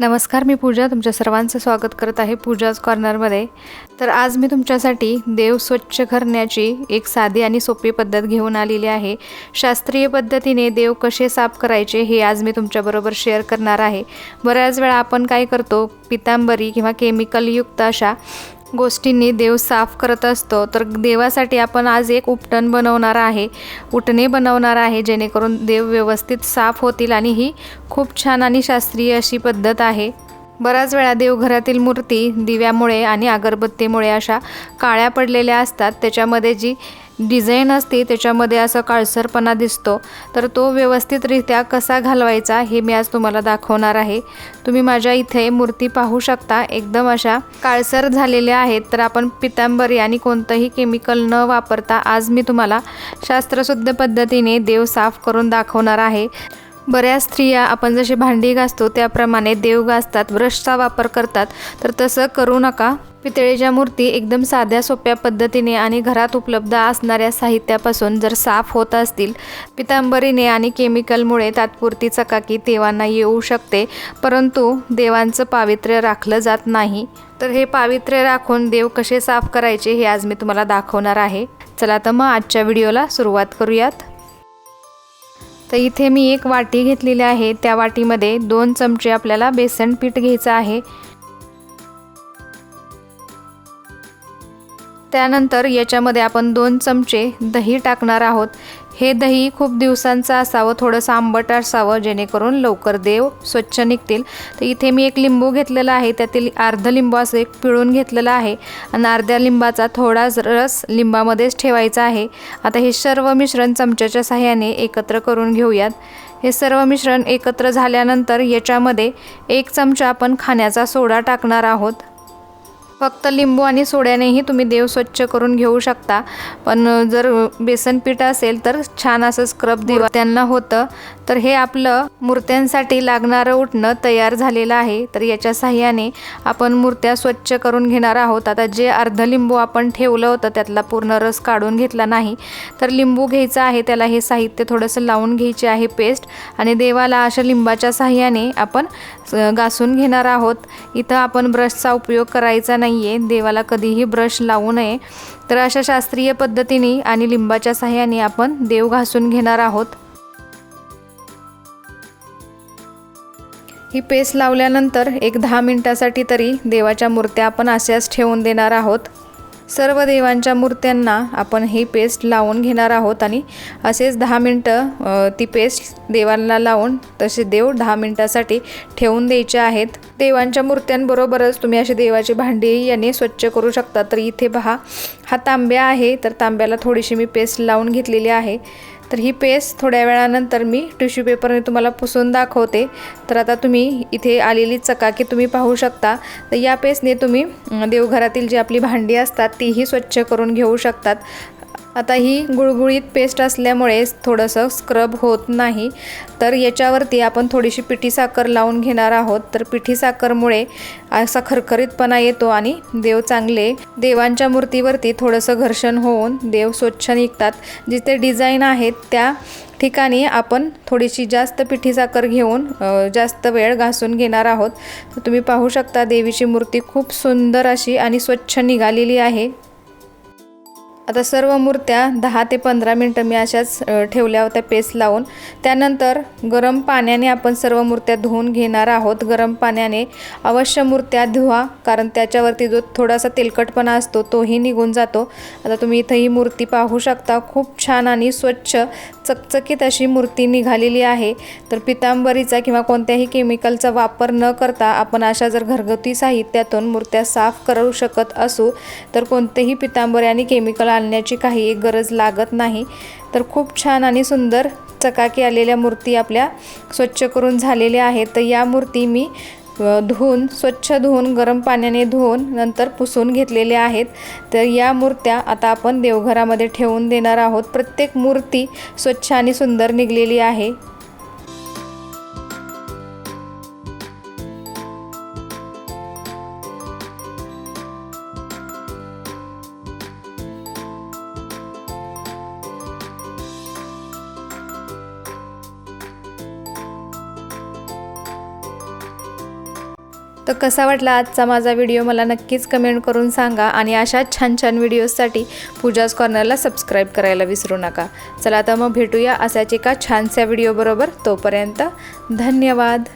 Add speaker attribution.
Speaker 1: नमस्कार मी पूजा. तुमच्या सर्वांचं स्वागत करत आहे पूजाज कॉर्नरमध्ये. तर आज मी तुमच्यासाठी देव स्वच्छ करण्याची एक साधी आणि सोपी पद्धत घेऊन आलेली आहे. शास्त्रीय पद्धतीने देव कसे साफ करायचे हे आज मी तुमच्याबरोबर शेअर करणार आहे. बऱ्याच वेळा आपण काय करतो पितांबरी किंवा केमिकलयुक्त अशा गोष्टींनी देव साफ करत असतो. तर देवासाठी आपण आज एक उपटण बनवणार आहे. उटणे बनवणार आहे जेणेकरून देव व्यवस्थित साफ होतील आणि ही खूप छान आणि शास्त्रीय अशी पद्धत आहे. बऱ्याच वेळा देवघरातील मूर्ती दिव्यामुळे आणि अगरबत्तीमुळे अशा काळ्या पडलेल्या असतात. त्याच्यामध्ये जी डिझाईन असते त्याच्यामध्ये असं काळसरपणा दिसतो. तर तो व्यवस्थितरित्या कसा घालवायचा हे मी आज तुम्हाला दाखवणार आहे. तुम्ही माझ्या इथे मूर्ती पाहू शकता. एकदम अशा काळसर झालेल्या आहेत. तर आपण पितांबरी आणि कोणतंही केमिकल न वापरता आज मी तुम्हाला शास्त्रशुद्ध पद्धतीने देव साफ करून दाखवणार आहे. बऱ्याच स्त्रिया आपण जशी भांडी घासतो त्याप्रमाणे देव घासतात ब्रशचा वापर करतात. तर तसं करू नका. पितळेच्या मूर्ती एकदम साध्या सोप्या पद्धतीने आणि घरात उपलब्ध असणाऱ्या साहित्यापासून जर साफ होत असतील पितांबरीने आणि केमिकलमुळे तात्पुरती चकाकी देवांना येऊ शकते. परंतु देवांचं पावित्र्य राखलं जात नाही. तर हे पावित्र्य राखून देव कसे साफ करायचे हे आज मी तुम्हाला दाखवणार आहे. चला तर मग आजच्या व्हिडिओला सुरुवात करूयात. तर इथे मी एक वाटी घेतलेली आहे. त्या वाटीमध्ये दोन चमचे आपल्याला बेसन पीठ घ्यायचं आहे. त्यानंतर याच्यामध्ये आपण दोन चमचे दही टाकणार आहोत. हे दही खूप दिवसांचं असावं थोडंसं आंबट असावं जेणेकरून लवकर देव स्वच्छ निघतील. तर इथे मी एक लिंबू घेतलेला आहे त्यातील अर्ध लिंबू असं एक पिळून घेतलेलं आहे आणि अर्ध्या लिंबाचा थोडा रस लिंबामध्येच ठेवायचा आहे. आता हे सर्व मिश्रण चमच्याच्या साह्याने एकत्र करून घेऊयात. हे सर्व मिश्रण एकत्र झाल्यानंतर याच्यामध्ये एक चमचा आपण खाण्याचा सोडा टाकणार आहोत. फक्त लिंबू आणि सोड्यानेही तुम्ही देव स्वच्छ करून घेऊ शकता. पण जर बेसन पीठ असेल तर छान असं स्क्रब देवा त्यांना होतं. तर हे आपलं मूर्त्यांसाठी लागणारं उठणं तयार झालेलं आहे. तर याच्या साह्याने आपण मूर्त्या स्वच्छ करून घेणार आहोत. आता जे अर्ध लिंबू आपण ठेवलं होतं त्यातला पूर्ण रस काढून घेतला नाही. तर लिंबू घ्यायचा आहे त्याला हे साहित्य थोडंसं लावून घ्यायचे आहे पेस्ट आणि देवाला अशा लिंबाच्या साह्याने आपण घासून घेणार आहोत. इथं आपण ब्रशचा उपयोग करायचा नाही. आहे देवाला कधीही ब्रश लावू नये. तर अशा शास्त्रीय पद्धतीने आणि लिंबाच्या सहाय्याने आपण देव घासून घेणार आहोत. ही पेस्ट लावल्यानंतर एक दहा मिनटासाठी तरी देवाच्या मूर्त्या आपण अशाच ठेवून देणार आहोत. सर्व देवांच्या मूर्त्यांना आपण ही पेस्ट लावून घेणार आहोत आणि असेच दहा मिनटं ती पेस्ट देवांना लावून तसे देव दहा मिनटासाठी ठेवून द्यायचे आहेत. देवांच्या मूर्त्यांबरोबरच तुम्ही अशी देवाची भांडी याने स्वच्छ करू शकता. तर इथे पहा हा तांब्या आहे तर तांब्याला थोडीशी मी पेस्ट लावून घेतलेली आहे. तर ही पेस्ट थोड्या वेळानंतर मी टिश्यू पेपरने तुम्हाला पुसून दाखवते. तर आता तुम्ही इथे आलेली चकाकी तुम्ही पाहू शकता. तर या पेस्टने तुम्ही देवघरातील जी आपली भांडी असतात तीही स्वच्छ करून घेऊ शकतात. आता ही गुळगुळीत पेस्ट असल्यामुळे थोडंसं स्क्रब होत नाही. तर याच्यावरती आपण थोडीशी पिठी साखर लावून घेणार आहोत. तर पिठी साखरमुळे असा खरखरीतपणा येतो आणि देव चांगले देवांच्या मूर्तीवरती थोडंसं घर्षण होऊन देव स्वच्छ निघतात. जिथे डिझाईन आहेत त्या ठिकाणी आपण थोडीशी जास्त पिठी साखर घेऊन जास्त वेळ घासून घेणार आहोत. तुम्ही पाहू शकता देवीची मूर्ती खूप सुंदर अशी आणि स्वच्छ निघालेली आहे. आता सर्व मूर्त्या दहा ते पंधरा मिनटं मी अशाच ठेवल्या होत्या पेस्ट लावून. त्यानंतर गरम पाण्याने आपण सर्व मूर्त्या धुवून घेणार आहोत. गरम पाण्याने अवश्य मूर्त्या धुवा कारण त्याच्यावरती जो थोडासा तेलकटपणा असतो तोही निघून जातो. आता तुम्ही इथं ही मूर्ती पाहू शकता. खूप छान आणि स्वच्छ चकचकीत अशी मूर्ती निघालेली आहे. तर पितांबरीचा किंवा कोणत्याही केमिकलचा वापर न करता आपण अशा जर घरगुती साहित्यातून मूर्त्या साफ करू शकत असू तर कोणतेही पितांबरी आणि केमिकल आणण्याची काही गरज लागत नाही. तर खूप छान आणि सुंदर चकाकी आलेल्या मूर्ती आपल्या स्वच्छ करून झालेल्या आहेत. तर या मूर्ती मी धुवून स्वच्छ धुवून गरम पाण्याने धुवून नंतर पुसून घेतलेले आहेत. तर या मूर्त्या आता आपण देवघरामध्ये ठेवून देणार आहोत. प्रत्येक मूर्ती स्वच्छ आणि सुंदर निघलेली आहे. तर कसा वाटला आजचा माझा व्हिडिओ मला नक्कीच कमेंट करून सांगा आणि अशा छान छान व्हिडिओजसाठी पूजाज कॉर्नरला सबस्क्राईब करायला विसरू नका. चला तर मग भेटूया अशाच एका छानशा व्हिडिओबरोबर. तोपर्यंत धन्यवाद.